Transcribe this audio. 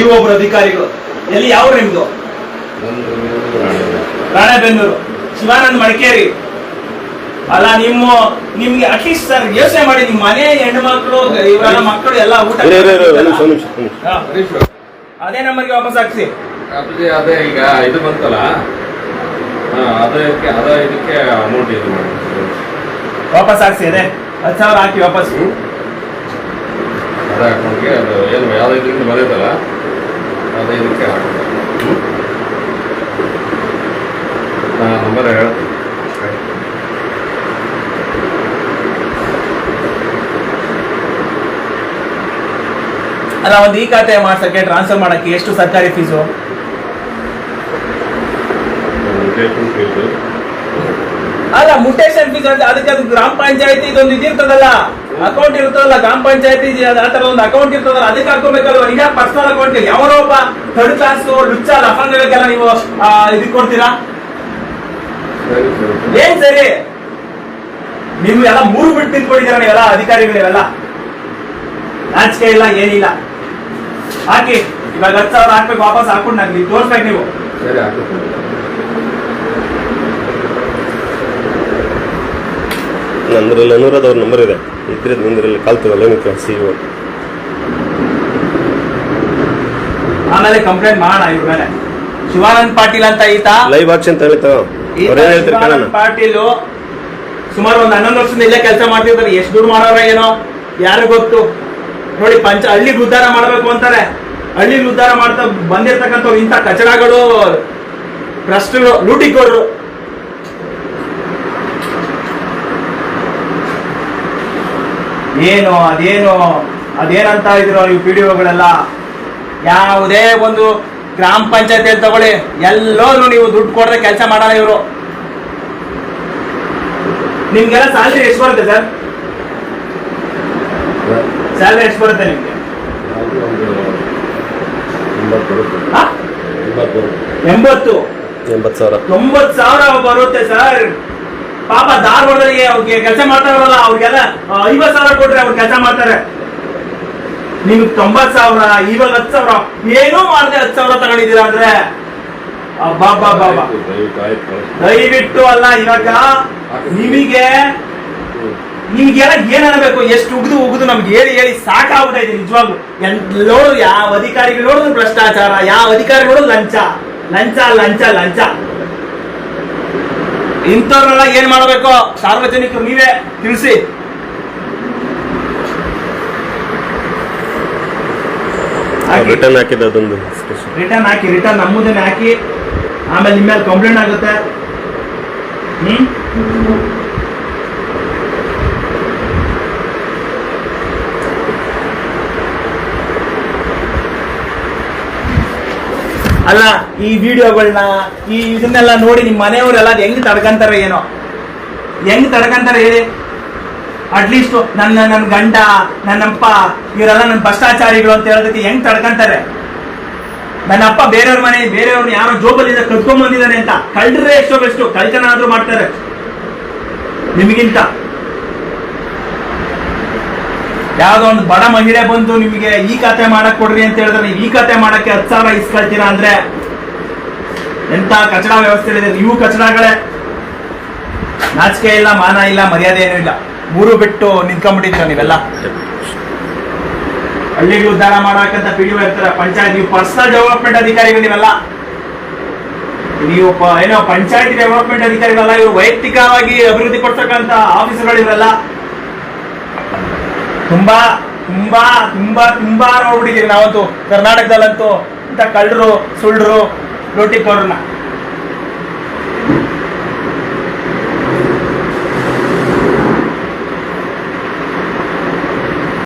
ನೀವು ಒಬ್ರು ಅಧಿಕಾರಿಗಳು. ಎಲ್ಲಿ? ಯಾವ ನಿಮ್ದು? ರಾಣೆಬೆನ್ನೂರು. ಶಿವಾನಂದ್ ಮಡಿಕೇರಿ. ಅಲ್ಲ ನಿಮ್ಮ ನಿಮ್ಗೆ ಅಟ್ಲೀಸ್ಟ್ ಸರ್ ಯೋಚನೆ ಮಾಡಿ ನಿಮ್ಮ ಮನೆ ಹೆಣ್ಣು ಮಕ್ಕಳು ಇವರೆಲ್ಲ ಮಕ್ಕಳು ಎಲ್ಲ ಊಟ ಅದೇ ನಂಬರ್ಗೆ ವಾಪಸ್ ಹಾಕ್ಸಿ. ಅದೇ ಅದೇ ಈಗ ಇದು ಬಂತಲ್ಲ? ಹಾ, ಅದಕ್ಕೆ ಅದ ಇದಕ್ಕೆ ಅಮೌಂಟ್ ಇದು ಮಾಡಿ. ವಾಪಸ್ ಹಾಕ್ಸಿ ಅದೇ. ಹತ್ತು ಸಾವಿರ ಹಾಕಿ ವಾಪಸ್. ಅದೇ ಅಕೌಂಟ್ಗೆ ಅದು ಏನು ಯಾವ್ದು ಇದರಿಂದ ಅದೇ ನಾ ನಂಬರ್ ಹೇಳ್ತೀನಿ. ಅಲ್ಲ ಒಂದು ಈ ಖಾತೆ ಮಾಡ್ಸಕ್ಕೆ ಟ್ರಾನ್ಸ್ಫರ್ ಮಾಡಕ್ಕೆ ಎಷ್ಟು ಸರ್ಕಾರಿ ಫೀಸು ಅಲ್ಲ ಮುಟೇಶನ್ ಫೀಸ್ ಅಂತ, ಅದಕ್ಕೆ ಅದು ಗ್ರಾಮ ಪಂಚಾಯತಿ ಇದೊಂದು ಇದಿರ್ತದಲ್ಲ. ಅಕೌಂಟ್ ಇರ್ತದಲ್ಲ ಗ್ರಾಮ ಪಂಚಾಯತಿ ಆತರ ತರ ಒಂದು ಅಕೌಂಟ್ ಇರ್ತದಲ್ಲ, ಅದಕ್ಕೆ ಹಾಕೋಬೇಕಲ್ವ ಈಗ ಪರ್ಸನಲ್ ಅಕೌಂಟ್ ಯಾವನೋ ಒಬ್ಬ ಥರ್ಡ್ ಕ್ಲಾಸ್ ಲುಚ್ಚ ಲಫಂಗಗಳಿಗೆಲ್ಲ ನೀವು ಇದ್ ಕೊಡ್ತೀರಾ? ಏನ್ ಸರಿ? ನೀವು ಎಲ್ಲ ಮೂರು ಬಿಟ್ಟು ನಿಂತ್ಕೊಂಡಿದ್ದೀರ ನೀವೆಲ್ಲ ಅಧಿಕಾರಿಗಳಿವೆಲ್ಲ ನಾಚಿಕೆ ಇಲ್ಲ, ಏನಿಲ್ಲ. ಹಾಕಿ, ಇವಾಗ ಹತ್ತು ಸಾವಿರ ಹಾಕ್ಬೇಕು, ವಾಪಸ್ ಹಾಕೊಂಡು ನಂಗೆ ತೋರ್ಸ್ಬೇಕು ನೀವು ಸರಿ ಹಾಕ್ತೀನಿ ನಂದ್ರಲ್ಲಿ ಅನುರಾಧ ಅವ್ರ ನಂಬರ್ ಇದೆ. ಇದ್ರೆ ನಿಂದ್ರಲ್ಲಿ ಕಲ್ತಿವಲ್ಲ ನಿಂತು ಸಿ ಇ ಆಮೇಲೆ ಕಂಪ್ಲೇಂಟ್ ಮಾಡೋಣ ಇವ್ರ ಮೇಲೆ. ಶಿವಾನಂದ್ ಪಾಟೀಲ್ ಅಂತ ಈತ. ಲೈವ್ ಆಕ್ಷನ್ ಈತ ಅವ್ರು ಏನ್ ಹೇಳ್ತಾರೆ ಕೇಳೋಣ. ಶಿವಾನಂದ್ ಪಾಟೀಲ್ ಸುಮಾರು ಒಂದ್ ಹನ್ನೊಂದು ವರ್ಷದಿಂದ ಇಲ್ಲೇ ಕೆಲಸ ಮಾಡ್ತಿರ್ತಾರೆ. ಎಷ್ಟು ದುಡ್ಡು ಮಾಡೋರ ಏನೋ? ಯಾರು ಗೊತ್ತು? ನೋಡಿ ಪಂಚ ಹಳ್ಳಿಗೆ ಉದ್ಧಾರ ಮಾಡಬೇಕು ಅಂತಾರೆ. ಹಳ್ಳಿಗೆ ಉದ್ಧಾರ ಮಾಡ್ತಾ ಬಂದಿರ್ತಕ್ಕಂಥವ್ರು ಇಂಥ ಕಚಡಗಳು ಭ್ರಷ್ಟರು ಲೂಟಿಕೋರರು. ಏನು ಅದೇನು ಅದೇನಂತ ಇದ್ರು ಈ ವಿಡಿಯೋಗಳೆಲ್ಲ. ಯಾವುದೇ ಒಂದು ಗ್ರಾಮ ಪಂಚಾಯತಿಯಲ್ಲಿ ತಗೊಳ್ಳಿ. ಎಲ್ಲೋದ್ರು ನೀವು ದುಡ್ಡು ಕೊಡ್ರೆ ಕೆಲಸ ಮಾಡಲ್ಲ ಇವರು. ನಿಮ್ಗೆಲ್ಲ ಸ್ಯಾಲ್ರಿ ಎಷ್ಟು ಬರುತ್ತೆ ಸರ್? ಸ್ಯಾಲ್ರಿ ಎಷ್ಟು ಬರುತ್ತೆ ನಿಮ್ಗೆ? ಎಂಬತ್ತು. ಎಂಬತ್ತು ಸಾವಿರ. ತೊಂಬತ್ತು ಸಾವಿರ ಬರುತ್ತೆ ಸರ್. ಧಾರವಾಡದಲ್ಲಿ ಅವ್ರಿಗೆ ಕೆಲಸ ಮಾಡ್ತಾರಲ್ಲ, ಅವ್ರಿಗೆಲ್ಲ ಐವತ್ ಸಾವಿರ ಕೊಟ್ರೆ ಅವ್ರು ಕೆಲಸ ಮಾಡ್ತಾರೆ. ನಿಮ್ಗೆ ತೊಂಬತ್ ಸಾವಿರ ಇವಾಗ ಹತ್ತು ಸಾವಿರ, ಏನೂ ಮಾಡದೆ ಹತ್ತು ಸಾವಿರ ತಗೊಂಡಿದ್ದೀರಾ ಅಂದ್ರೆ? ದಯವಿಟ್ಟು ಅಲ್ಲ, ಇವಾಗ ನಿಮಗೆ. ನಿಮ್ಗೆಲ್ಲ ಏನ್ ಎಷ್ಟು ಉಗಿದು ಉಗಿದು ನಮ್ಗೆ ಹೇಳಿ ಹೇಳಿ ಸಾಕಾಗ್ಬಿಟ್ಟೈತೆ ನಿಜವಾಗ್ಲು. ಎಲ್ಲೋಡು ಯಾವ ಅಧಿಕಾರಿಗಳು ನೋಡಿದ್ರು ಭ್ರಷ್ಟಾಚಾರ, ಯಾವ ಅಧಿಕಾರಿ ಲಂಚ. ಲಂಚ ಲಂಚ ಲಂಚ. ಇಂಥವ್ರನ್ನೆಲ್ಲ ಏನ್ ಮಾಡಬೇಕು? ಸಾರ್ವಜನಿಕರು ನೀವೇ ತಿಳಿಸಿ. ರಿಟರ್ನ್ ಹಾಕಿದ ಅದೊಂದು ರಿಟರ್ನ್ ಹಾಕಿ ರಿಟರ್ನ್ ನಮ್ಮದನ್ನೇ ಹಾಕಿ. ಆಮೇಲೆ ನಿಮ್ಮ ಮೇಲೆ ಕಂಪ್ಲೇಂಟ್ ಆಗುತ್ತೆ. ಹ್ಮ್? ಅಲ್ಲ, ಈ ವಿಡಿಯೋಗಳನ್ನ ಈ ಇದನ್ನೆಲ್ಲ ನೋಡಿ ನಿಮ್ಮ ಮನೆಯವರೆಲ್ಲ ಹೆಂಗ್ ತಡ್ಕಂತಾರೆ ಏನೋ? ಹೆಂಗ್ ತಡ್ಕಂತಾರೆ ಹೇಳಿ? ಅಟ್ಲೀಸ್ಟ್ ನನ್ನ ನನ್ನ ಗಂಡ, ನನ್ನಪ್ಪ, ಇವರೆಲ್ಲ ನನ್ನ ಭ್ರಷ್ಟಾಚಾರಿಗಳು ಅಂತ ಹೇಳೋದಕ್ಕೆ ಹೆಂಗ್ ತಡ್ಕಂತಾರೆ? ನನ್ನ ಅಪ್ಪ ಬೇರೆಯವ್ರ ಮನೆ, ಬೇರೆಯವ್ರನ್ನ ಯಾರೋ ಜೋಬಲ್ಲಿಂದ ಕದ್ಕೊಂಡ್ ಬಂದಿದ್ದಾನೆ ಅಂತ. ಕಳ್ಳರೇ ಎಷ್ಟೋ ಬೆಷ್ಟು ಕಳ್ತನ ಆದ್ರೂ ಮಾಡ್ತಾರೆ. ನಿಮಗಿಂತ. ಯಾವ್ದೋ ಒಂದು ಬಡ ಮಹಿಳೆ ಬಂದು ನಿಮಗೆ ಈ ಕತೆ ಮಾಡಕ್ ಕೊಡ್ರಿ ಅಂತ ಹೇಳಿದ್ರೆ ನೀವು ಈ ಕತೆ ಮಾಡಕ್ಕೆ ಹತ್ತು ಸಾವಿರ ಇಸ್ಕೊಳ್ತೀರಾ ಅಂದ್ರೆ ಎಂತ ಕಚಡ ವ್ಯವಸ್ಥೆ ಇದೆ ನೀವು ಕಚಡಗಳೇ. ನಾಚಿಕೆ ಇಲ್ಲ, ಮಾನ ಇಲ್ಲ, ಮರ್ಯಾದೆ ಏನೂ ಇಲ್ಲ. ಮೂರು ಬಿಟ್ಟು ನಿಂತ್ಕೊಂಡ್ಬಿಟ್ಟಿದ್ದೀರ ನೀವೆಲ್ಲ? ಹಳ್ಳಿಗೆ ಉದ್ಧಾರ ಮಾಡಕ್ಕಂತ ಪಿಡಿಒ ಇರ್ತಾರೆ ಪಂಚಾಯತ್, ನೀವು ಪರ್ಸನಲ್ ಡೆವಲಪ್ಮೆಂಟ್ ಅಧಿಕಾರಿಗಳು ನೀವೆಲ್ಲ. ನೀವು ಏನೋ ಪಂಚಾಯತ್ ಡೆವಲಪ್ಮೆಂಟ್ ಅಧಿಕಾರಿಗಳಲ್ಲ, ಇವರು ವೈಯಕ್ತಿಕವಾಗಿ ಅಭಿವೃದ್ಧಿ ಪಡಿಸಕ್ಕಂತ ಆಫೀಸರ್ಗಳಿರಲ್ಲ ತುಂಬಾ ತುಂಬಾ ತುಂಬಾ ತುಂಬಾ ನೋಡ್ಬಿಟ್ಟಿದೀವಿ ನಾವಂತೂ. ಕರ್ನಾಟಕದಲ್ಲಂತೂ ಇಂಥ ಕಳ್ಳರು ಸುಳ್ಳರು ಲೂಟಿಕೋರನ್ನ.